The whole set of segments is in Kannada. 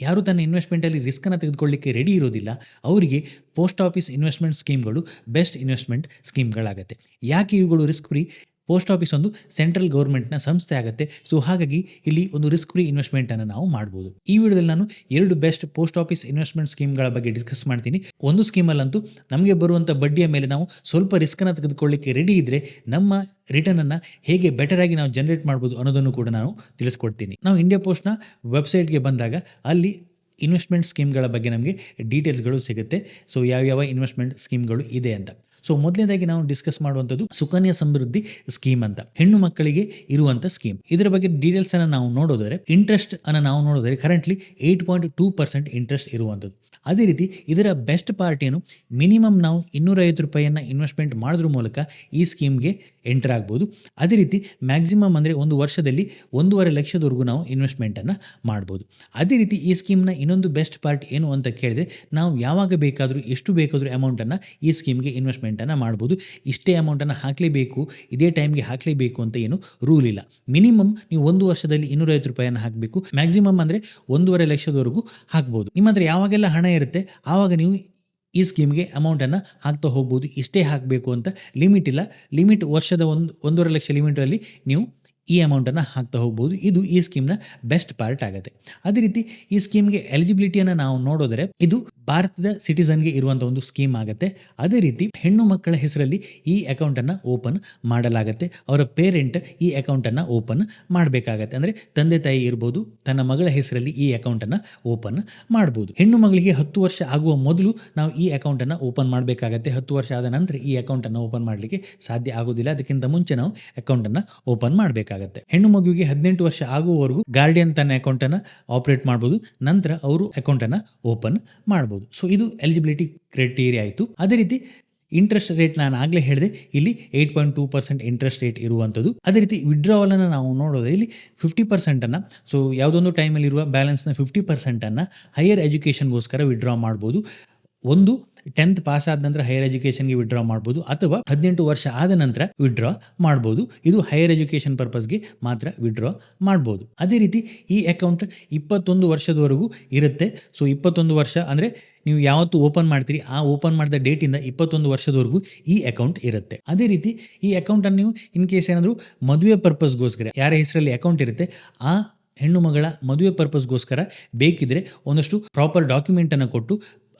ಯಾರು ತನ್ನ ಇನ್ವೆಸ್ಟ್‌ಮೆಂಟಲ್ಲಿ ರಿಸ್ಕನ್ನು ತೆಗೆದುಕೊಳ್ಳಿಕ್ಕೆ ರೆಡಿ ಇರೋದಿಲ್ಲ, ಅವರಿಗೆ ಪೋಸ್ಟ್ ಆಫೀಸ್ ಇನ್ವೆಸ್ಟ್‌ಮೆಂಟ್ ಸ್ಕೀಮ್‌ಗಳು ಬೆಸ್ಟ್ ಇನ್ವೆಸ್ಟ್‌ಮೆಂಟ್ ಸ್ಕೀಮ್‌ಗಳಾಗತ್ತೆ. ಯಾಕೆ ಇವುಗಳು ರಿಸ್ಕ್ ಫ್ರೀ? ಪೋಸ್ಟ್ ಆಫೀಸ್ ಒಂದು ಸೆಂಟ್ರಲ್ ಗೌರ್ಮೆಂಟ್ನ ಸಂಸ್ಥೆ ಆಗುತ್ತೆ ಸೊ, ಹಾಗಾಗಿ ಇಲ್ಲಿ ಒಂದು ರಿಸ್ಕ್ ಫ್ರೀ ಇನ್ವೆಸ್ಟ್‌ಮೆಂಟನ್ನು ನಾವು ಮಾಡ್ಬೋದು. ಈ ವಿಡಿಯೋದಲ್ಲಿ ನಾನು ಎರಡು ಬೆಸ್ಟ್ ಪೋಸ್ಟ್ ಆಫೀಸ್ ಇನ್ವೆಸ್ಟ್‌ಮೆಂಟ್ ಸ್ಕೀಮ್‌ಗಳ ಬಗ್ಗೆ ಡಿಸ್ಕಸ್ ಮಾಡ್ತೀನಿ. ಒಂದು ಸ್ಕೀಮಲ್ಲಂತೂ ನಮಗೆ ಬರುವಂಥ ಬಡ್ಡಿಯ ಮೇಲೆ ನಾವು ಸ್ವಲ್ಪ ರಿಸ್ಕನ್ನು ತೆಗೆದುಕೊಳ್ಳಿಕ್ಕೆ ರೆಡಿ ಇದ್ದರೆ ನಮ್ಮ ರಿಟರ್ನನ್ನು ಹೇಗೆ ಬೆಟರ್ ಆಗಿ ನಾವು ಜನರೇಟ್ ಮಾಡ್ಬೋದು ಅನ್ನೋದನ್ನು ಕೂಡ ನಾನು ತಿಳಿಸ್ಕೊಡ್ತೀನಿ. ನಾವು ಇಂಡಿಯಾ ಪೋಸ್ಟ್‌ನ ವೆಬ್‌ಸೈಟ್‌ಗೆ ಬಂದಾಗ ಅಲ್ಲಿ ಇನ್ವೆಸ್ಟ್‌ಮೆಂಟ್ ಸ್ಕೀಮ್‌ಗಳ ಬಗ್ಗೆ ನಮಗೆ ಡೀಟೇಲ್ಸ್‌ಗಳು ಸಿಗುತ್ತೆ. ಸೊ, ಯಾವ್ಯಾವ ಇನ್ವೆಸ್ಟ್‌ಮೆಂಟ್ ಸ್ಕೀಮ್‌ಗಳು ಇದೆ ಅಂತ. ಸೊ, ಮೊದಲನೇದಾಗಿ ನಾವು ಡಿಸ್ಕಸ್ ಮಾಡುವಂಥದ್ದು ಸುಕನ್ಯಾ ಸಮೃದ್ಧಿ ಸ್ಕೀಮ್ ಅಂತ. ಹೆಣ್ಣು ಮಕ್ಕಳಿಗೆ ಇರುವಂಥ ಸ್ಕೀಮ್. ಇದರ ಬಗ್ಗೆ ಡೀಟೇಲ್ಸನ್ನು ನಾವು ನೋಡೋದಾದ್ರೆ ಇಂಟ್ರೆಸ್ಟ್ ಅನ್ನು ನಾವು ನೋಡೋದ್ರೆ ಕರೆಂಟ್ಲಿ 8.2% ಇಂಟ್ರೆಸ್ಟ್ ಇರುವಂಥದ್ದು. ಅದೇ ರೀತಿ ಇದರ ಬೆಸ್ಟ್ ಪಾರ್ಟ್ ಏನು? ಮಿನಿಮಮ್ ನಾವು ಇನ್ನೂರೈವತ್ತು ರೂಪಾಯಿಯನ್ನು ಇನ್ವೆಸ್ಟ್‌ಮೆಂಟ್ ಮಾಡಿದ್ರ ಮೂಲಕ ಈ ಸ್ಕೀಮ್‌ಗೆ ಎಂಟರ್ ಆಗ್ಬೋದು. ಅದೇ ರೀತಿ ಮ್ಯಾಕ್ಸಿಮಮ್ ಅಂದರೆ ಒಂದು ವರ್ಷದಲ್ಲಿ ಒಂದೂವರೆ ಲಕ್ಷದವರೆಗೂ ನಾವು ಇನ್ವೆಸ್ಟ್‌ಮೆಂಟನ್ನು ಮಾಡ್ಬೋದು. ಅದೇ ರೀತಿ ಈ ಸ್ಕೀಮ್‌ನ ಇನ್ನೊಂದು ಬೆಸ್ಟ್ ಪಾರ್ಟ್ ಏನು ಅಂತ ಕೇಳಿದ್ರೆ, ನಾವು ಯಾವಾಗ ಬೇಕಾದರೂ ಎಷ್ಟು ಬೇಕಾದರೂ ಅಮೌಂಟನ್ನು ಈ ಸ್ಕೀಮ್‌ಗೆ ಇನ್ವೆಸ್ಟ್‌ಮೆಂಟನ್ನು ಮಾಡ್ಬೋದು. ಇಷ್ಟೇ ಅಮೌಂಟನ್ನು ಹಾಕಲೇಬೇಕು, ಇದೇ ಟೈಮ್‌ಗೆ ಹಾಕಲೇಬೇಕು ಅಂತ ಏನು ರೂಲ್ ಇಲ್ಲ. ಮಿನಿಮಮ್ ನೀವು ಒಂದು ವರ್ಷದಲ್ಲಿ ಇನ್ನೂರೈವತ್ತು ರೂಪಾಯಿಯನ್ನ ಹಾಕಬೇಕು. ಮ್ಯಾಕ್ಸಿಮಮ್ ಅಂದರೆ ಒಂದೂವರೆ ಲಕ್ಷದವರೆಗೂ ಹಾಕ್ಬೋದು. ನಿಮ್ಮ ಹತ್ರ ಯಾವಾಗೆಲ್ಲ ಹಣ ಇರುತ್ತೆ, ಆವಾಗ ನೀವು ಈ ಸ್ಕೀಮ್‌ಗೆ ಅಮೌಂಟನ್ನು ಹಾಕ್ತಾ ಹೋಗ್ಬೋದು. ಇಷ್ಟೇ ಹಾಕಬೇಕು ಅಂತ ಲಿಮಿಟ್ ಇಲ್ಲ. ಲಿಮಿಟ್ ವರ್ಷದ ಒಂದು ಒಂದೂವರೆ ಲಕ್ಷ ಲಿಮಿಟಲ್ಲಿ ನೀವು ಈ ಅಮೌಂಟನ್ನು ಹಾಕ್ತಾ ಹೋಗ್ಬೋದು. ಇದು ಈ ಸ್ಕೀಮ್‌ನ ಬೆಸ್ಟ್ ಪಾರ್ಟ್ ಆಗುತ್ತೆ ಅದೇ ರೀತಿ ಈ ಸ್ಕೀಮ್‌ಗೆ ಎಲಿಜಿಬಿಲಿಟಿಯನ್ನು ನಾವು ನೋಡಿದರೆ, ಇದು ಭಾರತದ ಸಿಟಿಸನ್ಗೆ ಇರುವಂಥ ಒಂದು ಸ್ಕೀಮ್ ಆಗುತ್ತೆ ಅದೇ ರೀತಿ ಹೆಣ್ಣು ಮಕ್ಕಳ ಹೆಸರಲ್ಲಿ ಈ ಅಕೌಂಟನ್ನು ಓಪನ್ ಮಾಡಲಾಗತ್ತೆ. ಅವರ ಪೇರೆಂಟ್ ಈ ಅಕೌಂಟನ್ನು ಓಪನ್ ಮಾಡಬೇಕಾಗತ್ತೆ. ಅಂದರೆ ತಂದೆ ತಾಯಿ ಇರ್ಬೋದು, ತನ್ನ ಮಗಳ ಹೆಸರಲ್ಲಿ ಈ ಅಕೌಂಟನ್ನು ಓಪನ್ ಮಾಡ್ಬೋದು. ಹೆಣ್ಣು ಮಗಳಿಗೆ 10 ವರ್ಷ ಆಗುವ ಮೊದಲು ನಾವು ಈ ಅಕೌಂಟನ್ನು ಓಪನ್ ಮಾಡಬೇಕಾಗತ್ತೆ. 10 ವರ್ಷ ಆದ ನಂತರ ಈ ಅಕೌಂಟನ್ನು ಓಪನ್ ಮಾಡಲಿಕ್ಕೆ ಸಾಧ್ಯ ಆಗೋದಿಲ್ಲ. ಅದಕ್ಕಿಂತ ಮುಂಚೆ ನಾವು ಅಕೌಂಟನ್ನು ಓಪನ್ ಮಾಡಬೇಕಾಗತ್ತೆ. ಹೆಣ್ಣು ಮಗುವಿಗೆ 18 ವರ್ಷ ಆಗುವವರೆಗೂ ಗಾರ್ಡಿಯನ್ ತನ್ನ ಅಕೌಂಟನ್ನು ಆಪರೇಟ್ ಮಾಡ್ಬೋದು. ನಂತರ ಅವರು ಅಕೌಂಟನ್ನು ಓಪನ್ ಮಾಡ್ಬೋದು. ಸೊ, ಇದು ಎಲಿಜಿಬಿಲಿಟಿ ಕ್ರೈಟೀರಿಯಾ ಆಯಿತು. ಅದೇ ರೀತಿ ಇಂಟ್ರೆಸ್ಟ್ ರೇಟ್ ನಾನು ಆಗಲೇ ಹೇಳಿದೆ. ಇಲ್ಲಿ 8.2% ಇಂಟ್ರೆಸ್ಟ್ ರೇಟ್ ಇರುವಂಥದ್ದು. ಅದೇ ರೀತಿ ವಿಡ್ರಾವಲನ್ನು ನಾವು ನೋಡೋದು ಇಲ್ಲಿ ಫಿಫ್ಟಿ ಪರ್ಸೆಂಟನ್ನು ಸೊ, ಯಾವುದೊಂದು ಟೈಮಲ್ಲಿರುವ ಬ್ಯಾಲೆನ್ಸ್‌ನ ಫಿಫ್ಟಿ ಪರ್ಸೆಂಟನ್ನು ಹೈಯರ್ ಎಜುಕೇಷನ್‌ಗೋಸ್ಕರ ವಿಡ್ರಾ ಮಾಡ್ಬೋದು. ಒಂದು 10th ಪಾಸ್ ಆದ ನಂತರ ಹೈಯರ್ ಎಜುಕೇಶನ್ಗೆ ವಿಡ್ರಾ ಮಾಡ್ಬೋದು ಅಥವಾ 18 ವರ್ಷ ಆದ ನಂತರ ವಿಡ್ರಾ ಮಾಡ್ಬೋದು. ಇದು ಹೈಯರ್ ಎಜುಕೇಷನ್ ಪರ್ಪಸ್‌ಗೆ ಮಾತ್ರ ವಿಡ್ರಾ ಮಾಡ್ಬೋದು. ಅದೇ ರೀತಿ ಈ ಅಕೌಂಟ್ 21 ವರ್ಷದವರೆಗೂ ಇರುತ್ತೆ. ಸೊ, 21 ವರ್ಷ ಅಂದರೆ ನೀವು ಯಾವತ್ತು ಓಪನ್ ಮಾಡ್ತೀರಿ, ಆ ಓಪನ್ ಮಾಡಿದ ಡೇಟಿಂದ 21 ವರ್ಷದವರೆಗೂ ಈ ಅಕೌಂಟ್ ಇರುತ್ತೆ. ಅದೇ ರೀತಿ ಈ ಅಕೌಂಟನ್ನು ನೀವು ಇನ್ ಕೇಸ್ ಏನಾದರೂ ಮದುವೆ ಪರ್ಪಸ್‌ಗೋಸ್ಕರ ಯಾರ ಹೆಸರಲ್ಲಿ ಅಕೌಂಟ್ ಇರುತ್ತೆ, ಆ ಹೆಣ್ಣು ಮಗಳ ಮದುವೆ ಪರ್ಪಸ್‌ಗೋಸ್ಕರ ಬೇಕಿದ್ರೆ ಒಂದಷ್ಟು ಪ್ರಾಪರ್ ಡಾಕ್ಯುಮೆಂಟನ್ನು ಕೊಟ್ಟು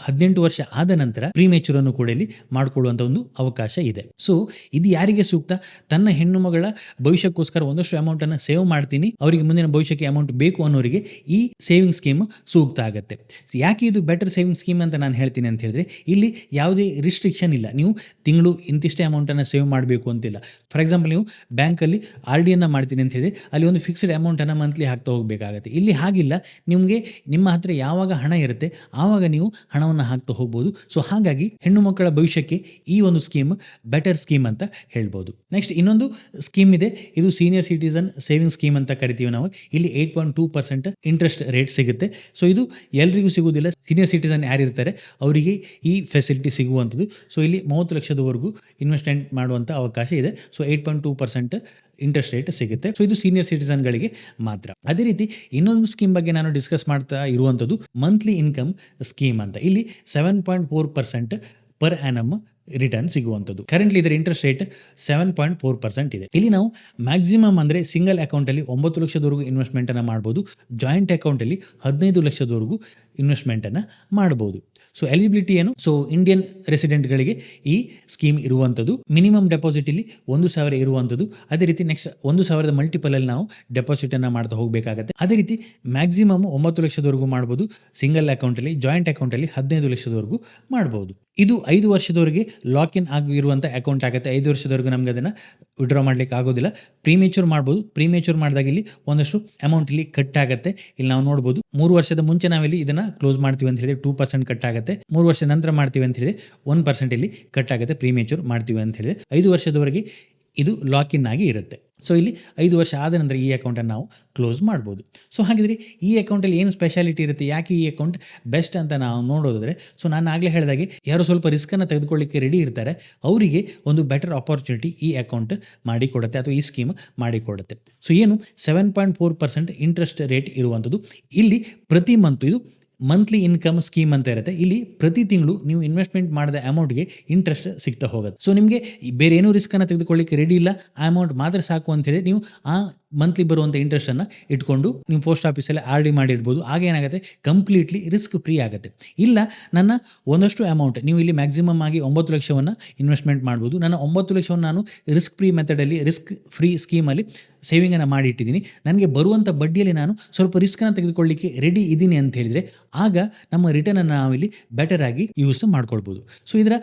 18 ವರ್ಷ ಆದ ನಂತರ ಪ್ರಿಮೇಚೂರನ್ನು ಕೂಡ ಇಲ್ಲಿ ಮಾಡಿಕೊಳ್ಳುವಂತ ಒಂದು ಅವಕಾಶ ಇದೆ. ಸೊ, ಇದು ಯಾರಿಗೆ ಸೂಕ್ತ? ತನ್ನ ಹೆಣ್ಣು ಮಗಳ ಭವಿಷ್ಯಕ್ಕೋಸ್ಕರ ಒಂದಷ್ಟು ಅಮೌಂಟನ್ನು ಸೇವ್ ಮಾಡ್ತೀನಿ, ಅವರಿಗೆ ಮುಂದಿನ ಭವಿಷ್ಯಕ್ಕೆ ಅಮೌಂಟ್ ಬೇಕು ಅನ್ನೋರಿಗೆ ಈ ಸೇವಿಂಗ್ ಸ್ಕೀಮ್ ಸೂಕ್ತ ಆಗುತ್ತೆ ಯಾಕೆ ಇದು ಬೆಟರ್ ಸೇವಿಂಗ್ ಸ್ಕೀಮ್ ಅಂತ ನಾನು ಹೇಳ್ತೀನಿ ಅಂತ ಹೇಳಿದ್ರೆ, ಇಲ್ಲಿ ಯಾವುದೇ ರಿಸ್ಟ್ರಿಕ್ಷನ್ ಇಲ್ಲ. ನೀವು ತಿಂಗಳು ಇಂತಿಷ್ಟೇ ಅಮೌಂಟನ್ನು ಸೇವ್ ಮಾಡಬೇಕು ಅಂತಿಲ್ಲ. ಫಾರ್ ಎಕ್ಸಾಂಪಲ್ ನೀವು ಬ್ಯಾಂಕಲ್ಲಿ ಅನ್ನ ಮಾಡ್ತೀನಿ ಅಂತ ಹೇಳಿದ್ರೆ, ಅಲ್ಲಿ ಒಂದು ಫಿಕ್ಸ್ಡ್ ಅಮೌಂಟನ್ನು ಮಂತ್ಲಿ ಹಾಕ್ತಾ ಹೋಗಬೇಕಾಗುತ್ತೆ ಇಲ್ಲಿ ಹಾಗಿಲ್ಲ. ನಿಮಗೆ ನಿಮ್ಮ ಹತ್ರ ಯಾವಾಗ ಹಣ ಇರುತ್ತೆ, ಆವಾಗ ನೀವು ಹಣವನ್ನು ಹಾಕ್ತಾ ಹೋಗ್ಬೋದು. ಸೊ, ಹಾಗಾಗಿ ಹೆಣ್ಣು ಮಕ್ಕಳ ಭವಿಷ್ಯಕ್ಕೆ ಈ ಒಂದು ಸ್ಕೀಮ್ ಬೆಟರ್ ಸ್ಕೀಮ್ ಅಂತ ಹೇಳ್ಬೋದು. ನೆಕ್ಸ್ಟ್ ಇನ್ನೊಂದು ಸ್ಕೀಮ್ ಇದೆ. ಇದು ಸೀನಿಯರ್ ಸಿಟಿಜನ್ ಸೇವಿಂಗ್ ಸ್ಕೀಮ್ ಅಂತ ಕರಿತೀವಿ ನಾವು. ಇಲ್ಲಿ 8.2% ಇಂಟ್ರೆಸ್ಟ್ ರೇಟ್ ಸಿಗುತ್ತೆ. ಸೊ, ಇದು ಎಲ್ರಿಗೂ ಸಿಗುವುದಿಲ್ಲ. ಸೀನಿಯರ್ ಸಿಟಿಜನ್ ಯಾರಿರ್ತಾರೆ ಅವರಿಗೆ ಈ ಫೆಸಿಲಿಟಿ ಸಿಗುವಂಥದ್ದು. ಸೊ, ಇಲ್ಲಿ 30 ಲಕ್ಷದವರೆಗೂ ಇನ್ವೆಸ್ಟ್‌ಮೆಂಟ್ ಮಾಡುವಂಥ ಅವಕಾಶ ಇದೆ. ಸೊ, 8.2% ಇಂಟ್ರೆಸ್ಟ್ ರೇಟ್ ಸಿಗುತ್ತೆ. ಸೊ, ಇದು ಸೀನಿಯರ್ ಸಿಟಿಜನ್‌ಗಳಿಗೆ ಮಾತ್ರ. ಅದೇ ರೀತಿ ಇನ್ನೊಂದು ಸ್ಕೀಮ್ ಬಗ್ಗೆ ನಾನು ಡಿಸ್ಕಸ್ ಮಾಡ್ತಾ ಇರುವಂಥದ್ದು ಮಂತ್ಲಿ ಇನ್ಕಮ್ ಸ್ಕೀಮ್ ಅಂತ. ಇಲ್ಲಿ 7.4% ಪರ್ ಆ್ಯನಮ್ ರಿಟರ್ನ್ ಸಿಗುವಂಥದ್ದು. ಕರೆಂಟ್ಲಿ ಇದರ ಇಂಟ್ರೆಸ್ಟ್ ರೇಟ್ 7.4% ಇದೆ. ಇಲ್ಲಿ ನಾವು ಮ್ಯಾಕ್ಸಿಮಮ್ ಅಂದರೆ ಸಿಂಗಲ್ ಅಕೌಂಟಲ್ಲಿ ಒಂಬತ್ತು ಲಕ್ಷದವರೆಗೂ ಇನ್ವೆಸ್ಟ್‌ಮೆಂಟನ್ನು ಮಾಡ್ಬೋದು. ಜಾಯಿಂಟ್ ಅಕೌಂಟಲ್ಲಿ 15 ಲಕ್ಷದವರೆಗೂ ಇನ್ವೆಸ್ಟ್‌ಮೆಂಟನ್ನು ಮಾಡ್ಬೋದು. ಸೊ, ಎಲಿಜಿಬಿಲಿಟಿ ಏನು? ಸೊ, ಇಂಡಿಯನ್ ರೆಸಿಡೆಂಟ್‌ಗಳಿಗೆ ಈ ಸ್ಕೀಮ್ ಇರುವಂಥದ್ದು. ಮಿನಿಮಮ್ ಡೆಪಾಸಿಟ್ ಇಲ್ಲಿ 1,000 ಇರುವಂಥದ್ದು. ಅದೇ ರೀತಿ ನೆಕ್ಸ್ಟ್ 1,000ದ ಮಲ್ಟಿಪಲಲ್ಲಿ ನಾವು ಡೆಪಾಸಿಟನ್ನು ಮಾಡ್ತಾ ಹೋಗಬೇಕಾಗತ್ತೆ. ಅದೇ ರೀತಿ ಮ್ಯಾಕ್ಸಿಮಮ್ ಒಂಬತ್ತು ಲಕ್ಷದವರೆಗೂ ಮಾಡ್ಬೋದು. ಸಿಂಗಲ್ ಅಕೌಂಟಲ್ಲಿ, ಜಾಯಿಂಟ್ ಅಕೌಂಟಲ್ಲಿ 15 ಲಕ್ಷದವರೆಗೂ ಮಾಡ್ಬೋದು. ಇದು ಐದು ವರ್ಷದವರೆಗೆ ಲಾಕ್ ಇನ್ ಆಗಿರುವಂಥ ಅಕೌಂಟ್ ಆಗುತ್ತೆ ಐದು ವರ್ಷದವರೆಗೂ ನಮ್ಗೆ ಅದನ್ನು ವಿಡ್ರಾ ಮಾಡ್ಲಿಕ್ಕೆ ಆಗೋದಿಲ್ಲ. ಪ್ರೀಮೇಚೂರ್ ಮಾಡ್ಬೋದು. ಪ್ರೀಮೇಚೂರ್ ಮಾಡಿದಾಗ ಇಲ್ಲಿ ಒಂದಷ್ಟು ಅಮೌಂಟ್ ಇಲ್ಲಿ ಕಟ್ ಆಗುತ್ತೆ ಇಲ್ಲಿ ನಾವು ನೋಡ್ಬೋದು, ಮೂರು ವರ್ಷದ ಮುಂಚೆ ನಾವಿಲ್ಲಿ ಇದನ್ನು ಕ್ಲೋಸ್ ಮಾಡ್ತೀವಿ ಅಂತ ಹೇಳಿದ್ರೆ ಟೂ ಪರ್ಸೆಂಟ್ ಕಟ್ ಆಗುತ್ತೆ ಮೂರು ವರ್ಷದ ನಂತರ ಮಾಡ್ತೀವಿ ಅಂತ ಹೇಳಿದ್ರೆ ಒನ್ ಪರ್ಸೆಂಟ್ ಇಲ್ಲಿ ಕಟ್ ಆಗುತ್ತೆ ಪ್ರೀಮೇಚೂರ್ ಮಾಡ್ತೀವಿ ಅಂತ ಹೇಳಿದ್ರೆ ಐದು ವರ್ಷದವರೆಗೆ ಇದು ಲಾಕ್ ಇನ್ ಆಗಿ ಇರುತ್ತೆ. ಸೊ ಇಲ್ಲಿ ಐದು ವರ್ಷ ಆದ ನಂತರ ಈ ಅಕೌಂಟನ್ನು ನಾವು ಕ್ಲೋಸ್ ಮಾಡ್ಬೋದು. ಸೊ ಹಾಗಿದ್ರೆ ಈ ಅಕೌಂಟಲ್ಲಿ ಏನು ಸ್ಪೆಷಾಲಿಟಿ ಇರುತ್ತೆ, ಯಾಕೆ ಈ ಅಕೌಂಟ್ ಬೆಸ್ಟ್ ಅಂತ ನಾವು ನೋಡೋದಾದರೆ ಸೊ ನಾನು ಆಗಲೇ ಹೇಳಿದಾಗೆ ಯಾರು ಸ್ವಲ್ಪ ರಿಸ್ಕನ್ನು ತೆಗೆದುಕೊಳ್ಳಿಕ್ಕೆ ರೆಡಿ ಇರ್ತಾರೆ, ಅವರಿಗೆ ಒಂದು ಬೆಟರ್ ಆಪರ್ಚುನಿಟಿ ಈ ಅಕೌಂಟ್ ಮಾಡಿಕೊಡುತ್ತೆ ಅಥವಾ ಈ ಸ್ಕೀಮ್ ಮಾಡಿಕೊಡುತ್ತೆ ಸೊ ಏನು seven point four percent interest rate ಇರುವಂಥದ್ದು. ಇಲ್ಲಿ ಪ್ರತಿ ಮಂತ್ ಇದು ಮಂತ್ಲಿ ಇನ್ಕಮ್ ಸ್ಕೀಮ್ ಅಂತ ಇರುತ್ತೆ. ಇಲ್ಲಿ ಪ್ರತಿ ತಿಂಗಳು ನೀವು ಇನ್ವೆಸ್ಟ್ಮೆಂಟ್ ಮಾಡಿದ ಅಮೌಂಟ್ಗೆ ಇಂಟ್ರೆಸ್ಟ್ ಸಿಗ್ತಾ ಹೋಗುತ್ತೆ ಸೊ ನಿಮಗೆ ಬೇರೆ ಏನೂ ರಿಸ್ಕನ್ನು ತೆಗೆದುಕೊಳ್ಳಿಕ್ಕೆ ರೆಡಿ ಇಲ್ಲ. ಆ ಅಮೌಂಟ್ ಮಾತ್ರ ಸಾಕು ಅಂತ ಹೇಳಿ ನೀವು ಆ ಮಂತ್ಲಿ ಬರುವಂಥ ಇಂಟ್ರೆಸ್ಟನ್ನು ಇಟ್ಕೊಂಡು ನೀವು ಪೋಸ್ಟ್ ಆಫೀಸಲ್ಲಿ ಆರ್ ಡಿ ಮಾಡಿರ್ಬೋದು. ಆಗ ಏನಾಗುತ್ತೆ? ಕಂಪ್ಲೀಟ್ಲಿ ರಿಸ್ಕ್ ಫ್ರೀ ಆಗುತ್ತೆ. ಇಲ್ಲ, ನನ್ನ ಒಂದಷ್ಟು ಅಮೌಂಟ್ ನೀವು ಇಲ್ಲಿ ಮ್ಯಾಕ್ಸಿಮಮ್ ಆಗಿ ಒಂಬತ್ತು ಲಕ್ಷವನ್ನು ಇನ್ವೆಸ್ಟ್ಮೆಂಟ್ ಮಾಡ್ಬೋದು. ನನ್ನ ಒಂಬತ್ತು ಲಕ್ಷವನ್ನು ನಾನು ರಿಸ್ಕ್ ಫ್ರೀ ಮೆಥಡಲ್ಲಿ ರಿಸ್ಕ್ ಫ್ರೀ ಸ್ಕೀಮಲ್ಲಿ ಸೇವಿಂಗನ್ನು ಮಾಡಿಟ್ಟಿದ್ದೀನಿ. ನನಗೆ ಬರುವಂಥ ಬಡ್ಡಿಯಲ್ಲಿ ನಾನು ಸ್ವಲ್ಪ ರಿಸ್ಕನ್ನು ತೆಗೆದುಕೊಳ್ಳಿಕ್ಕೆ ರೆಡಿ ಇದ್ದೀನಿ ಅಂತ ಹೇಳಿದರೆ, ಆಗ ನಮ್ಮ ರಿಟರ್ನನ್ನು ನಾವಿಲ್ಲಿ ಆಗಿ ಯೂಸ್ ಮಾಡ್ಕೊಳ್ಬೋದು. ಸೊ ಇದರ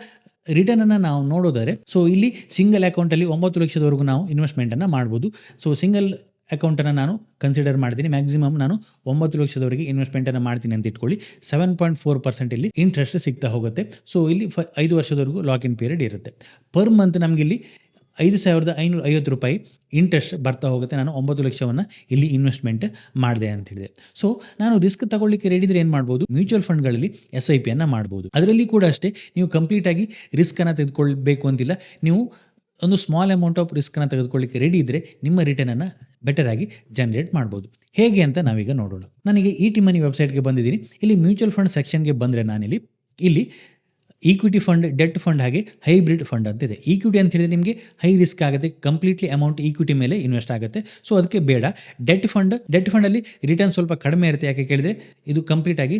ರಿಟರ್ನನ್ನು ನಾವು ನೋಡೋದಾದರೆ ಸೊ ಇಲ್ಲಿ ಸಿಂಗಲ್ ಅಕೌಂಟಲ್ಲಿ ಒಂಬತ್ತು ಲಕ್ಷದವರೆಗೂ ನಾವು ಇನ್ವೆಸ್ಟ್ಮೆಂಟನ್ನು ಮಾಡ್ಬೋದು. ಸೊ ಸಿಂಗಲ್ ಅಕೌಂಟನ್ನು ನಾನು ಕನ್ಸಿಡರ್ ಮಾಡ್ತೀನಿ. ಮ್ಯಾಕ್ಸಿಮಮ್ ನಾನು ಒಂಬತ್ತು ಲಕ್ಷದವರೆಗೆ ಇನ್ವೆಸ್ಟ್ಮೆಂಟನ್ನು ಮಾಡ್ತೀನಿ ಅಂತ ಇಟ್ಕೊಳ್ಳಿ. ಸೆವೆನ್ ಪಾಯಿಂಟ್ ಫೋರ್ ಪರ್ಸೆಂಟ್ ಇಲ್ಲಿ ಇಂಟ್ರೆಸ್ಟ್ ಸಿಗ್ತಾ ಹೋಗುತ್ತೆ. ಸೊ ಇಲ್ಲಿ ಫ, ಐದು ವರ್ಷದವರೆಗೂ ಲಾಕ್ ಇನ್ ಪೀರಿಯಡ್ ಇರುತ್ತೆ ಪರ್ ಮಂತ್ ನಮಗಿಲ್ಲಿ ಐದು ಸಾವಿರದ ಐನೂರ ಐವತ್ತು ರೂಪಾಯಿ ಇಂಟ್ರೆಸ್ಟ್ ಬರ್ತಾ ಹೋಗುತ್ತೆ. ನಾನು ಒಂಬತ್ತು ಲಕ್ಷವನ್ನು ಇಲ್ಲಿ ಇನ್ವೆಸ್ಟ್ಮೆಂಟ್ ಮಾಡಿದೆ ಅಂತ ಹೇಳಿದೆ ಸೊ ನಾನು ರಿಸ್ಕ್ ತಗೊಳ್ಳಿಕ್ಕೆ ರೆಡಿ ಇದ್ರೆ ಏನು ಮಾಡ್ಬೋದು? ಮ್ಯೂಚುವಲ್ ಫಂಡ್ಗಳಲ್ಲಿ ಎಸ್ ಐ ಪಿಯನ್ನು ಮಾಡ್ಬೋದು. ಅದರಲ್ಲಿ ಕೂಡ ಅಷ್ಟೇ, ನೀವು ಕಂಪ್ಲೀಟಾಗಿ ರಿಸ್ಕನ್ನು ತೆಗೆದುಕೊಳ್ಬೇಕು ಅಂತಿಲ್ಲ. ನೀವು ಒಂದು ಸ್ಮಾಲ್ ಅಮೌಂಟ್ ಆಫ್ ರಿಸ್ಕನ್ನು ತೆಗೆದುಕೊಳ್ಳಿಕ್ಕೆ ರೆಡಿ ಇದ್ದರೆ ನಿಮ್ಮ ರಿಟರ್ನನ್ನು ಆಗಿ ಜನರೇಟ್ ಮಾಡ್ಬೋದು. ಹೇಗೆ ಅಂತ ನಾವೀಗ ನೋಡೋಣ. ನನಗೆ ಇ ಟಿ ಮನಿ ವೆಬ್ಸೈಟ್ಗೆ ಬಂದಿದ್ದೀನಿ. ಇಲ್ಲಿ ಮ್ಯೂಚುವಲ್ ಫಂಡ್ ಸೆಕ್ಷನ್ಗೆ ಬಂದರೆ ನಾನಿಲ್ಲಿ, ಇಲ್ಲಿ ಈಕ್ವಿಟಿ ಫಂಡ್ ಡೆಟ್ ಫಂಡ್ ಹಾಗೆ ಹೈಬ್ರಿಡ್ ಫಂಡ್ ಅಂತ ಇದೆ. ಈಕ್ವಿಟಿ ಅಂತ ಹೇಳಿದ್ರೆ ನಿಮಗೆ ಹೈ ರಿಸ್ಕ್ ಆಗುತ್ತೆ ಕಂಪ್ಲೀಟ್ಲಿ ಅಮೌಂಟ್ ಈಕ್ವಿಟಿ ಮೇಲೆ ಇನ್ವೆಸ್ಟ್ ಆಗುತ್ತೆ. ಸೊ ಅದಕ್ಕೆ ಬೇಡ. ಡೆಟ್ ಫಂಡ್ ಡೆಟ್ ಫಂಡಲ್ಲಿ ರಿಟರ್ನ್ ಸ್ವಲ್ಪ ಕಡಿಮೆ ಇರುತ್ತೆ. ಯಾಕೆ ಕೇಳಿದರೆ ಇದು ಕಂಪ್ಲೀಟಾಗಿ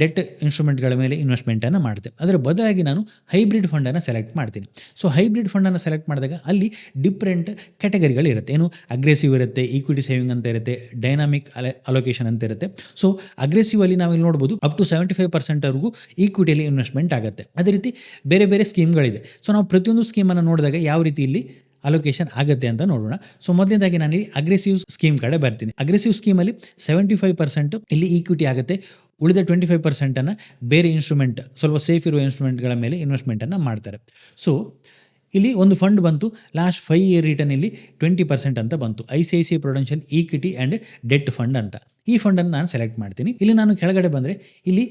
ಡೆಟ್ ಇನ್ಸ್ಟ್ರೂಮೆಂಟ್ಗಳ ಮೇಲೆ ಇನ್ವೆಸ್ಟ್ಮೆಂಟನ್ನು ಮಾಡುತ್ತೆ ಅದರ ಬದಲಾಗಿ ನಾನು ಹೈಬ್ರಿಡ್ ಫಂಡನ್ನು ಸೆಲೆಕ್ಟ್ ಮಾಡ್ತೀನಿ. ಸೊ ಹೈಬ್ರಿಡ್ ಫಂಡನ್ನು ಸೆಲೆಕ್ಟ್ ಮಾಡಿದಾಗ ಅಲ್ಲಿ ಡಿಫ್ರೆಂಟ್ ಕ್ಯಾಟಗರಿಗಳಿರುತ್ತೆ ಏನು? ಅಗ್ರೆಸಿವ್ ಇರುತ್ತೆ ಈಕ್ವಿಟಿ ಸೇವಿಂಗ್ ಅಂತ ಇರುತ್ತೆ ಡೈನಾಮಿಕ್ ಅಲೆ ಅಲೋಕೇಶನ್ ಅಂತ ಇರುತ್ತೆ. ಸೊ ಅಗ್ರೆಸಿವ್ ಅಲ್ಲಿ ನಾವು ಇಲ್ಲಿ ನೋಡ್ಬೋದು ಅಪ್ ಟು ಸೆವೆಂಟಿ ಫೈವ್ ಪರ್ಸೆಂಟ್ವರೆಗೂ ಈಕ್ವಿಟಿಯಲ್ಲಿ ಇನ್ವೆಸ್ಟ್ಮೆಂಟ್ ಆಗುತ್ತೆ. ಅದೇ ರೀತಿ ಬೇರೆ ಬೇರೆ ಸ್ಕೀಮ್ಗಳಿದೆ. ಸೊ ನಾವು ಪ್ರತಿಯೊಂದು ಸ್ಕೀಮನ್ನು ನೋಡಿದಾಗ ಯಾವ ರೀತಿ ಇಲ್ಲಿ ಅಲೋಕೇಶನ್ ಆಗುತ್ತೆ ಅಂತ ನೋಡೋಣ. ಸೊ ಮೊದಲನೇದಾಗಿ ನಾನು ಇಲ್ಲಿ ಅಗ್ರೆಸಿವ್ ಸ್ಕೀಮ್ ಕಡೆ ಬರ್ತೀನಿ. ಅಗ್ರೆಸಿವ್ ಸ್ಕೀಮಲ್ಲಿ ಸೆವೆಂಟಿ ಫೈವ್ ಪರ್ಸೆಂಟ್ ಇಲ್ಲಿ ಈಕ್ವಿಟಿ ಆಗುತ್ತೆ. ಉಳಿದ ಟ್ವೆಂಟಿ ಫೈವ್ ಪರ್ಸೆಂಟನ್ನು ಬೇರೆ ಇನ್ಸ್ಟ್ರೂಮೆಂಟ್ ಸ್ವಲ್ಪ ಸೇಫ್ ಇರುವ ಇನ್ಸ್ಟ್ರೂಮೆಂಟ್ಗಳ ಮೇಲೆ ಇನ್ವೆಸ್ಟ್ಮೆಂಟನ್ನು ಮಾಡ್ತಾರೆ. ಸೊ ಇಲ್ಲಿ ಒಂದು ಫಂಡ್ ಬಂತು ಲಾಸ್ಟ್ ಫೈವ್ ಇಯರ್ ರಿಟರ್ನ್ ಇಲ್ಲಿ ಟ್ವೆಂಟಿ ಪರ್ಸೆಂಟ್ ಅಂತ ಬಂತು. I C I C prudential equity and debt fund ಅಂತ. ಈ ಫಂಡನ್ನು ನಾನು ಸೆಲೆಕ್ಟ್ ಮಾಡ್ತೀನಿ. ಇಲ್ಲಿ ನಾನು ಕೆಳಗಡೆ ಬಂದರೆ, ಇಲ್ಲಿ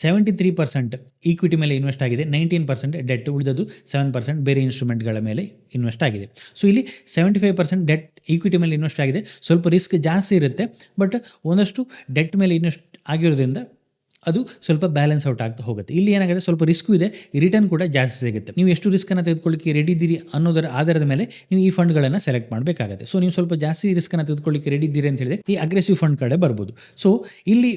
ಸೆವೆಂಟಿ ತ್ರೀ ಪರ್ಸೆಂಟ್ ಈಕ್ವಿಟಿ ಮೇಲೆ ಇನ್ವೆಸ್ಟ್ ಆಗಿದೆ ನೈನ್ಟೀನ್ ಪರ್ಸೆಂಟ್ ಡೆಟ್ ಉಳಿದದ್ದು ಸೆವೆನ್ ಪರ್ಸೆಂಟ್ ಬೇರೆ ಇನ್ಸ್ಟ್ರೂಮೆಂಟ್ಗಳ ಮೇಲೆ ಇನ್ವೆಸ್ಟ್ ಆಗಿದೆ. ಸೊ ಇಲ್ಲಿ seventy five percent debt equity ಮೇಲೆ ಇನ್ವೆಸ್ಟ್ ಆಗಿದೆ. ಸ್ವಲ್ಪ ರಿಸ್ಕ್ ಜಾಸ್ತಿ ಇರುತ್ತೆ ಬಟ್ ಒಂದಷ್ಟು ಡೆಟ್ ಮೇಲೆ ಇನ್ವೆಸ್ಟ್ ಆಗಿರೋದ್ರಿಂದ ಅದು ಸ್ವಲ್ಪ ಬ್ಯಾಲೆನ್ಸ್ ಔಟ್ ಆಗ್ತಾ ಹೋಗುತ್ತೆ. ಇಲ್ಲಿ ಏನಾಗುತ್ತೆ? ಸ್ವಲ್ಪ ರಿಸ್ಕು ಇದೆ. ರಿಟರ್ನ್ ಕೂಡ ಜಾಸ್ತಿ ಸಿಗುತ್ತೆ. ನೀವು ಎಷ್ಟು ರಿಸ್ಕನ್ನು ತೆಗೆದುಕೊಳ್ಳಿಕ್ಕೆ ರೆಡಿ ಇದ್ದೀರಿ ಅನ್ನೋದರ ಆಧಾರದ ಮೇಲೆ ನೀವು ಈ ಫಂಡ್ಗಳನ್ನು ಸೆಲೆಕ್ಟ್ ಮಾಡಬೇಕಾಗುತ್ತೆ. ಸೊ ನೀವು ಸ್ವಲ್ಪ ಜಾಸ್ತಿ ರಿಸ್ಕನ್ನು ತೆಗೆದುಕೊಳ್ಳಿಕ್ಕೆ ರೆಡಿ ಇದ್ದೀರಿ ಅಂತ ಹೇಳಿದ್ರೆ ಈ ಅಗ್ರೆಸಿವ್ ಫಂಡ್ ಕಡೆ ಬರ್ಬೋದು. ಸೊ ಇಲ್ಲಿ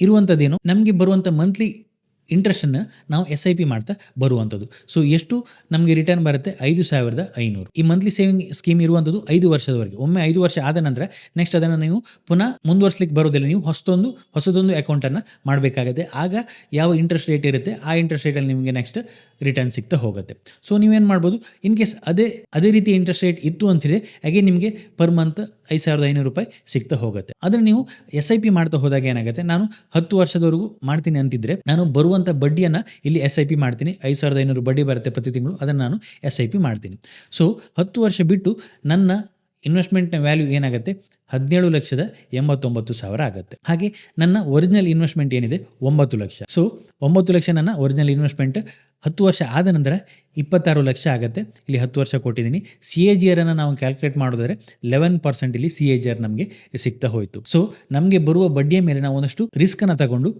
ಇರುವಂಥದ್ದೇನು ನಮಗೆ ಬರುವಂಥ ಮಂತ್ಲಿ ಇಂಟ್ರೆಸ್ಟನ್ನು ನಾವು ಎಸ್ ಐ ಪಿ ಮಾಡ್ತಾ ಬರುವಂಥದ್ದು. ಸೊ ಎಷ್ಟು ನಮಗೆ ರಿಟರ್ನ್ ಬರುತ್ತೆ? ಐದು ಸಾವಿರದ ಐನೂರು. ಈ ಮಂತ್ಲಿ ಸೇವಿಂಗ್ ಸ್ಕೀಮ್ ಇರುವಂಥದ್ದು ಐದು ವರ್ಷದವರೆಗೆ. ಒಮ್ಮೆ ಐದು ವರ್ಷ ಆದ ನಂತರ ನೆಕ್ಸ್ಟ್ ಅದನ್ನು ನೀವು ಪುನಃ ಮುಂದುವರ್ಸ್ಲಿಕ್ಕೆ ಬರೋದಿಲ್ಲ. ನೀವು ಹೊಸದೊಂದು ಹೊಸದೊಂದು ಅಕೌಂಟನ್ನು ಮಾಡಬೇಕಾಗುತ್ತೆ. ಆಗ ಯಾವ ಇಂಟ್ರೆಸ್ಟ್ ರೇಟ್ ಇರುತ್ತೆ? ಆ ಇಂಟ್ರೆಸ್ಟ್ ರೇಟಲ್ಲಿ ನಿಮಗೆ ನೆಕ್ಸ್ಟ್ ರಿಟರ್ನ್ ಸಿಗ್ತಾ ಹೋಗುತ್ತೆ. ಸೊ ನೀವೇನು ಮಾಡ್ಬೋದು? ಇನ್ ಕೇಸ್ ಅದೇ ಅದೇ ರೀತಿ ಇಂಟ್ರೆಸ್ಟ್ ರೇಟ್ ಇತ್ತು ಅಂತಿದೆ, ಹಾಗೆ ನಿಮಗೆ ಪರ್ ಮಂತ್ ಐದು ಸಾವಿರದ ಐನೂರು ರೂಪಾಯಿ ಸಿಗ್ತಾ ಹೋಗುತ್ತೆ. ಅದನ್ನು ನೀವು ಎಸ್ ಐ ಪಿ ಮಾಡ್ತಾ ಹೋದಾಗ ಏನಾಗುತ್ತೆ? ನಾನು ಹತ್ತು ವರ್ಷದವರೆಗೂ ಮಾಡ್ತೀನಿ ಅಂತಿದ್ರೆ ನಾನು ಬರುವಂಥ ಬಡ್ಡಿಯನ್ನು ಇಲ್ಲಿ ಎಸ್ ಐ ಪಿ ಮಾಡ್ತೀನಿ. ಐದು ಸಾವಿರದ ಐನೂರು ಬಡ್ಡಿ ಬರುತ್ತೆ ಪ್ರತಿ ತಿಂಗಳು, ಅದನ್ನು ನಾನು ಎಸ್ ಐ ಪಿ ಮಾಡ್ತೀನಿ. ಸೊ ಹತ್ತು ವರ್ಷ ಬಿಟ್ಟು ನನ್ನ ಇನ್ವೆಸ್ಟ್ಮೆಂಟ್ನ ವ್ಯಾಲ್ಯೂ ಏನಾಗುತ್ತೆ? ಹದಿನೇಳು ಲಕ್ಷದ ಎಂಬತ್ತೊಂಬತ್ತು ಸಾವಿರ ಆಗುತ್ತೆ. ಹಾಗೆ ನನ್ನ ಒರಿಜಿನಲ್ ಇನ್ವೆಸ್ಟ್ಮೆಂಟ್ ಏನಿದೆ? ಒಂಬತ್ತು ಲಕ್ಷ. ಸೊ ಒಂಬತ್ತು ಲಕ್ಷ ನನ್ನ ಒರಿಜಿನಲ್ ಇನ್ವೆಸ್ಟ್ಮೆಂಟ್. ಹತ್ತು ವರ್ಷ ಆದ ನಂತರ ಇಪ್ಪತ್ತಾರು ಲಕ್ಷ ಆಗುತ್ತೆ. ಇಲ್ಲಿ ಹತ್ತು ವರ್ಷ ಕೊಟ್ಟಿದ್ದೀನಿ. ಸಿ ಎ ಜಿ ಆರನ್ನು ನಾವು ಕ್ಯಾಲ್ಕುಲೇಟ್ ಮಾಡಿದ್ರೆ ಲೆವೆನ್ ಪರ್ಸೆಂಟ್ ಇಲ್ಲಿ ಸಿ ಎ ಜಿ ಆರ್ ನಮಗೆ ಸಿಗ್ತಾ ಹೋಯಿತು. ಸೊ ನಮಗೆ ಬರುವ ಬಡ್ಡಿಯ ಮೇಲೆ ನಾವು ಒಂದಷ್ಟು ರಿಸ್ಕನ್ನು ತಗೊಂಡು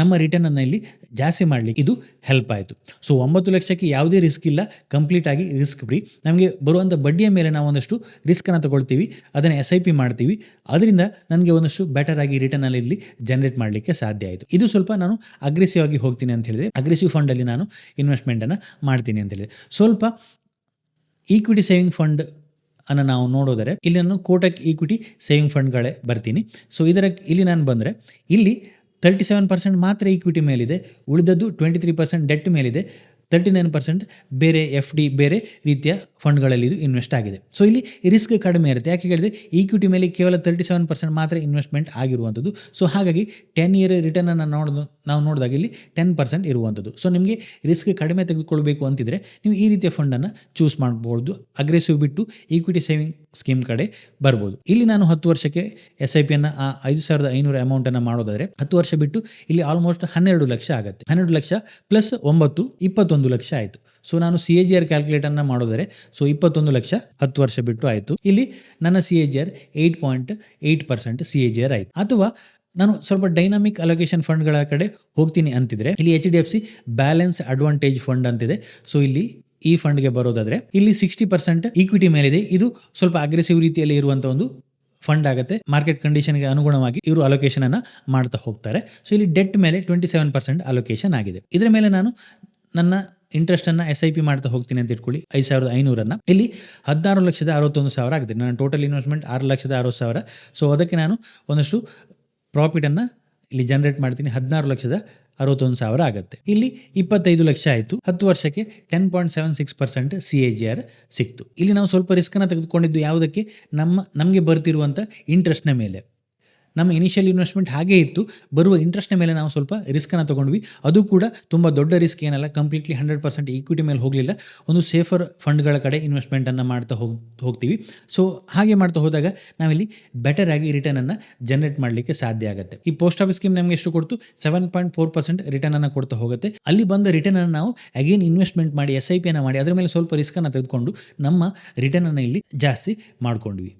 ನಮ್ಮ ರಿಟರ್ನನ್ನು ಇಲ್ಲಿ ಜಾಸ್ತಿ ಮಾಡಲಿಕ್ಕೆ ಇದು ಹೆಲ್ಪ್ ಆಯಿತು. ಸೊ ಒಂಬತ್ತು ಲಕ್ಷಕ್ಕೆ ಯಾವುದೇ ರಿಸ್ಕ್ ಇಲ್ಲ ಕಂಪ್ಲೀಟಾಗಿ ರಿಸ್ಕ್ ಫ್ರೀ ನಮಗೆ ಬರುವಂಥ ಬಡ್ಡಿಯ ಮೇಲೆ ನಾವು ಒಂದಷ್ಟು ರಿಸ್ಕನ್ನು ತಗೊಳ್ತೀವಿ, ಅದನ್ನು ಎಸ್ ಐ ಪಿ ಮಾಡ್ತೀವಿ. ಅದರಿಂದ ನನಗೆ ಒಂದಷ್ಟು ಬೆಟರ್ ಆಗಿ ರಿಟರ್ನಲ್ಲಿ ಇಲ್ಲಿ ಜನರೇಟ್ ಮಾಡಲಿಕ್ಕೆ ಸಾಧ್ಯ ಆಯಿತು. ಇದು ಸ್ವಲ್ಪ ನಾನು ಅಗ್ರೆಸಿವ್ ಆಗಿ ಹೋಗ್ತೀನಿ ಅಂತ ಹೇಳಿದ್ರೆ ಅಗ್ರೆಸಿವ್ ಫಂಡಲ್ಲಿ ನಾನು ಇನ್ವೆಸ್ಟ್ಮೆಂಟನ್ನು ಮಾಡ್ತೀನಿ ಅಂತ ಹೇಳಿದ್ರೆ. ಸ್ವಲ್ಪ ಈಕ್ವಿಟಿ ಸೇವಿಂಗ್ ಫಂಡ್ ಅನ್ನು ನಾವು ನೋಡೋದರೆ ಇಲ್ಲಿ ನಾನು ಕೋಟಕ್ ಈಕ್ವಿಟಿ ಸೇವಿಂಗ್ ಫಂಡ್ಗಳೇ ಬರ್ತೀನಿ. ಸೊ ಇದರ ಇಲ್ಲಿ ನಾನು ಬಂದರೆ, ಇಲ್ಲಿ ತರ್ಟಿ ಸೆವೆನ್ ಪರ್ಸೆಂಟ್ ಮಾತ್ರ ಈಕ್ವಿಟಿ ಮೇಲಿದೆ, ಉಳಿದದ್ದು ಟ್ವೆಂಟಿ ತ್ರೀ ಪರ್ಸೆಂಟ್ ಡೆಟ್ ಮೇಲಿದೆ ತರ್ಟಿ ನೈನ್ ಪರ್ಸೆಂಟ್ ಬೇರೆ ಎಫ್ ಡಿ ಬೇರೆ ರೀತಿಯ ಫಂಡ್ಗಳಲ್ಲಿ ಇದು ಇನ್ವೆಸ್ಟ್ ಆಗಿದೆ. ಸೊ ಇಲ್ಲಿ ರಿಸ್ಕ್ ಕಡಿಮೆ ಇರುತ್ತೆ. ಯಾಕೆ ಹೇಳಿದ್ರೆ ಈಕ್ವಿಟಿ ಮೇಲೆ ಕೇವಲ ತರ್ಟಿ ಸೆವೆನ್ ಪರ್ಸೆಂಟ್ ಮಾತ್ರ ಇನ್ವೆಸ್ಟ್ಮೆಂಟ್ ಆಗಿರುವಂಥದ್ದು. ಸೊ ಹಾಗಾಗಿ ಟೆನ್ ಇಯರ್ ರಿಟರ್ನನ್ನು ನೋಡೋದು, ನಾವು ನೋಡಿದಾಗ ಇಲ್ಲಿ ಟೆನ್ ಪರ್ಸೆಂಟ್ ಇರುವಂಥದ್ದು. ಸೊ ನಿಮಗೆ ರಿಸ್ಕ್ ಕಡಿಮೆ ತೆಗೆದುಕೊಳ್ಬೇಕು ಅಂತಿದ್ರೆ ನೀವು ಈ ರೀತಿಯ ಫಂಡನ್ನು ಚೂಸ್ ಮಾಡ್ಬೋದು. ಅಗ್ರೆಸಿವ್ ಬಿಟ್ಟು ಈಕ್ವಿಟಿ ಸೇವಿಂಗ್ ಸ್ಕೀಮ್ ಕಡೆ ಬರ್ಬೋದು. ಇಲ್ಲಿ ನಾನು ಹತ್ತು ವರ್ಷಕ್ಕೆ ಎಸ್ ಐ ಪಿಯನ್ನು ಐದು ಸಾವಿರದ ಐನೂರು ಅಮೌಂಟನ್ನು ಮಾಡೋದಾದರೆ ಹತ್ತು ವರ್ಷ ಬಿಟ್ಟು ಇಲ್ಲಿ ಆಲ್ಮೋಸ್ಟ್ ಹನ್ನೆರಡು ಲಕ್ಷ ಆಗುತ್ತೆ. ಹನ್ನೆರಡು ಲಕ್ಷ ಪ್ಲಸ್ ಒಂಬತ್ತು, ಇಪ್ಪತ್ತೊಂದು ಲಕ್ಷ ಆಯಿತು. ಸೊ ನಾನು ಸಿ ಎ ಜಿ ಆರ್ ಕ್ಯಾಲ್ಕುಲೇಟನ್ನು ಮಾಡೋದರೆ ಸೊ ಇಪ್ಪತ್ತೊಂದು ಲಕ್ಷ ಹತ್ತು ವರ್ಷ ಬಿಟ್ಟು ಆಯಿತು. ಇಲ್ಲಿ ನನ್ನ C A G R eight point eight percent C A G R ಆಯಿತು. ಅಥವಾ ನಾನು ಸ್ವಲ್ಪ ಡೈನಾಮಿಕ್ ಅಲೋಕೇಶನ್ ಫಂಡ್ಗಳ ಕಡೆ ಹೋಗ್ತೀನಿ ಅಂತಿದ್ರೆ, ಇಲ್ಲಿ H D F C balance advantage fund ಅಂತಿದೆ. ಸೊ ಇಲ್ಲಿ ಈ ಫಂಡ್ಗೆ ಬರೋದಾದ್ರೆ, ಇಲ್ಲಿ ಸಿಕ್ಸ್ಟಿ ಪರ್ಸೆಂಟ್ ಈಕ್ವಿಟಿ ಮೇಲಿದೆ. ಇದು ಸ್ವಲ್ಪ ಅಗ್ರೆಸಿವ್ ರೀತಿಯಲ್ಲಿ ಇರುವಂಥ ಒಂದು ಫಂಡ್ ಆಗುತ್ತೆ. ಮಾರ್ಕೆಟ್ ಕಂಡೀಷನ್ಗೆ ಅನುಗುಣವಾಗಿ ಇವರು ಅಲೋಕೇಶನ್ ಅನ್ನ ಮಾಡ್ತಾ ಹೋಗ್ತಾರೆ. ಸೊ ಇಲ್ಲಿ ಡೆಟ್ ಮೇಲೆ ಟ್ವೆಂಟಿ ಸೆವೆನ್ ಪರ್ಸೆಂಟ್ ಅಲೋಕೇಶನ್ ಆಗಿದೆ. ಇದರ ಮೇಲೆ ನಾನು ನನ್ನ ಇಂಟ್ರೆಸ್ಟ್ ಅನ್ನ ಎಸ್ ಐ ಪಿ ಮಾಡ್ತಾ ಹೋಗ್ತೀನಿ ಅಂತ ಇಟ್ಕೊಳ್ಳಿ. ಐದು ಸಾವಿರದ ಐನೂರನ್ನು. ಇಲ್ಲಿ ಹದಿನಾರು ಲಕ್ಷದ ಅರವತ್ತೊಂದು ಸಾವಿರ ಆಗುತ್ತೆ ನನ್ನ ಟೋಟಲ್ ಇನ್ವೆಸ್ಟ್ಮೆಂಟ್ ಆರು ಲಕ್ಷದ ಅರವತ್ತು ಸಾವಿರ. ಸೊ ಅದಕ್ಕೆ ನಾನು ಒಂದಷ್ಟು ಪ್ರಾಫಿಟನ್ನು ಇಲ್ಲಿ ಜನರೇಟ್ ಮಾಡ್ತೀನಿ. ಹದಿನಾರು ಲಕ್ಷದ ಅರವತ್ತೊಂದು ಸಾವಿರ ಆಗುತ್ತೆ. ಇಲ್ಲಿ ಇಪ್ಪತ್ತೈದು ಲಕ್ಷ ಆಯಿತು. ಹತ್ತು ವರ್ಷಕ್ಕೆ ten point seven six percent C A G R ಸಿಕ್ತು. ಇಲ್ಲಿ ನಾವು ಸ್ವಲ್ಪ ರಿಸ್ಕನ್ನು ತೆಗೆದುಕೊಂಡಿದ್ದು ಯಾವುದಕ್ಕೆ? ನಮ್ಮ, ನಮಗೆ ಬರ್ತಿರುವಂಥ ಇಂಟ್ರೆಸ್ಟ್ನ ಮೇಲೆ. ನಮ್ಮ ಇನಿಷಿಯಲ್ ಇನ್ವೆಸ್ಟ್ಮೆಂಟ್ ಹಾಗೇ ಇತ್ತು. ಬರುವ ಇಂಟ್ರೆಸ್ಟ್ನ ಮೇಲೆ ನಾವು ಸ್ವಲ್ಪ ರಿಸ್ಕನ್ನು ತೊಗೊಂಡ್ವಿ. ಅದು ಕೂಡ ತುಂಬ ದೊಡ್ಡ ರಿಸ್ಕ್ ಏನಲ್ಲ ಕಂಪ್ಲೀಟ್ಲಿ ಹಂಡ್ರೆಡ್ ಪರ್ಸೆಂಟ್ ಈಕ್ವಿಟಿ ಮೇಲೆ ಹೋಗಲಿಲ್ಲ. ಒಂದು ಸೇಫರ್ ಫಂಡ್ಗಳ ಕಡೆ ಇನ್ವೆಸ್ಟ್ಮೆಂಟನ್ನು ಮಾಡ್ತಾ ಹೋಗ್, ಹೋಗ್ತೀವಿ. ಸೊ ಹಾಗೆ ಮಾಡ್ತಾ ಹೋದಾಗ ನಾವಿಲ್ಲಿ ಬೆಟರ್ ಆಗಿ ರಿಟರ್ನನ್ನು ಜನರೇಟ್ ಮಾಡಲಿಕ್ಕೆ ಸಾಧ್ಯ ಆಗುತ್ತೆ. ಈ ಪೋಸ್ಟ್ ಆಫೀಸ್ ಸ್ಕೀಮ್ ನಮಗೆ ಎಷ್ಟು ಕೊಡ್ತು? ಸೆವೆನ್ ಪಾಯಿಂಟ್ ಫೋರ್ ಪರ್ಸೆಂಟ್ ರಿಟರ್ನನ್ನು ಕೊಡ್ತಾ ಹೋಗುತ್ತೆ. ಅಲ್ಲಿ ಬಂದ ರಿಟರ್ನನ್ನು ನಾವು ಅಗೇನ್ ಇನ್ವೆಸ್ಟ್ಮೆಂಟ್ ಮಾಡಿ ಎಸ್ ಐ ಪಿಯನ್ನು ಮಾಡಿ, ಅದರ ಮೇಲೆ ಸ್ವಲ್ಪ ರಿಸ್ಕನ್ನು ತೆಗೆದುಕೊಂಡು ನಮ್ಮ ರಿಟರ್ನನ್ನು ಇಲ್ಲಿ ಜಾಸ್ತಿ ಮಾಡ್ಕೊಂಡ್ವಿ.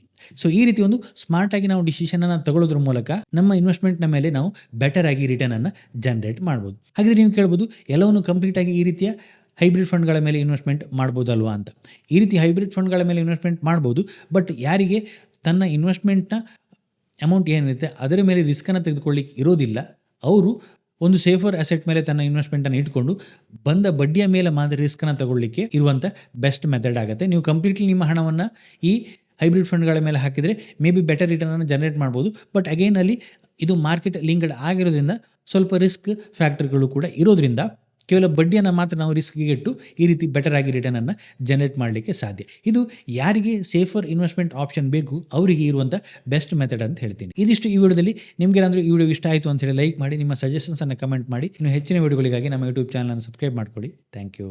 ಸೊ ಈ ರೀತಿ ಒಂದು ಸ್ಮಾರ್ಟಾಗಿ ನಾವು ಡಿಸಿಷನನ್ನು ತಗೊಳ್ಳೋದ್ರ ಮೂಲಕ ನಮ್ಮ ಇನ್ವೆಸ್ಟ್ಮೆಂಟ್ನ ಮೇಲೆ ನಾವು ಬೆಟರ್ ಆಗಿ ರಿಟರ್ನನ್ನು ಜನರೇಟ್ ಮಾಡ್ಬೋದು. ಹಾಗಿದ್ರೆ ನೀವು ಕೇಳ್ಬೋದು, ಎಲ್ಲವನ್ನು ಕಂಪ್ಲೀಟ್ ಆಗಿ ಈ ರೀತಿಯ ಹೈಬ್ರಿಡ್ ಫಂಡ್ಗಳ ಮೇಲೆ ಇನ್ವೆಸ್ಟ್ಮೆಂಟ್ ಮಾಡ್ಬೋದಲ್ವಾ ಅಂತ. ಈ ರೀತಿ ಹೈಬ್ರಿಡ್ ಫಂಡ್ಗಳ ಮೇಲೆ ಇನ್ವೆಸ್ಟ್ಮೆಂಟ್ ಮಾಡ್ಬೋದು ಬಟ್ ಯಾರಿಗೆ ತನ್ನ ಇನ್ವೆಸ್ಟ್ಮೆಂಟ್ನ ಅಮೌಂಟ್ ಏನಿರುತ್ತೆ, ಅದರ ಮೇಲೆ ರಿಸ್ಕನ್ನು ತೆಗೆದುಕೊಳ್ಳಿಕ್ಕೆ ಇರೋದಿಲ್ಲ. ಅವರು ಒಂದು ಸೇಫರ್ ಅಸೆಟ್ ಮೇಲೆ ತನ್ನ ಇನ್ವೆಸ್ಟ್ಮೆಂಟನ್ನು ಇಟ್ಕೊಂಡು ಬಂದ ಬಡ್ಡಿಯ ಮೇಲೆ ಮಾತ್ರ ರಿಸ್ಕನ್ನು ತಗೊಳ್ಳಿಕ್ಕೆ ಇರುವಂಥ ಬೆಸ್ಟ್ ಮೆಥಡ್ ಆಗುತ್ತೆ. ನೀವು ಕಂಪ್ಲೀಟ್ಲಿ ನಿಮ್ಮ ಹಣವನ್ನು ಈ ಹೈಬ್ರಿಡ್ ಫಂಡ್ಗಳ ಮೇಲೆ ಹಾಕಿದರೆ ಮೇ ಬಿ ಬೆಟರ್ ರಿಟರ್ನನ್ನು ಜನರೇಟ್ ಮಾಡ್ಬೋದು. ಬಟ್ ಅಗೈನ್ ಅಲ್ಲಿ ಇದು ಮಾರ್ಕೆಟ್ ಲಿಂಕ್ಡ್ ಆಗಿರೋದ್ರಿಂದ ಸ್ವಲ್ಪ ರಿಸ್ಕ್ ಫ್ಯಾಕ್ಟರ್ಗಳು ಕೂಡ ಇರೋದ್ರಿಂದ ಕೇವಲ ಬಡ್ಡಿಯನ್ನು ಮಾತ್ರ ನಾವು ರಿಸ್ಕಿಗೆ ಇಟ್ಟು ಈ ರೀತಿ ಬೆಟರ್ ಆಗಿ ರಿಟರ್ನನ್ನು ಜನರೇಟ್ ಮಾಡಲಿಕ್ಕೆ ಸಾಧ್ಯ. ಇದು ಯಾರಿಗೆ ಸೇಫರ್ ಇನ್ವೆಸ್ಟ್ಮೆಂಟ್ ಆಪ್ಷನ್ ಬೇಕು ಅವರಿಗೆ ಇರುವಂಥ ಬೆಸ್ಟ್ ಮೆಥಡ್ ಅಂತ ಹೇಳ್ತೀನಿ. ಇದಿಷ್ಟು ಈ ವಿಡಿಯೋದಲ್ಲಿ. ನಿಮಗೆ ಏನಾದರೂ ಈ ವಿಡಿಯೋ ಇಷ್ಟ ಆಯಿತು ಅಂತ ಹೇಳಿ ಲೈಕ್ ಮಾಡಿ, ನಿಮ್ಮ ಸಜೆಷನ್ಸನ್ನು ಕಮೆಂಟ್ ಮಾಡಿ. ಇನ್ನು ಹೆಚ್ಚಿನ ವಿಡಿಯೋಗಳಿಗಾಗಿ ನಮ್ಮ ಯೂಟ್ಯೂಬ್ ಚಾನಲನ್ನು ಸಬ್ಸ್ಕ್ರೈಬ್ ಮಾಡ್ಕೊಳ್ಳಿ. Thank you.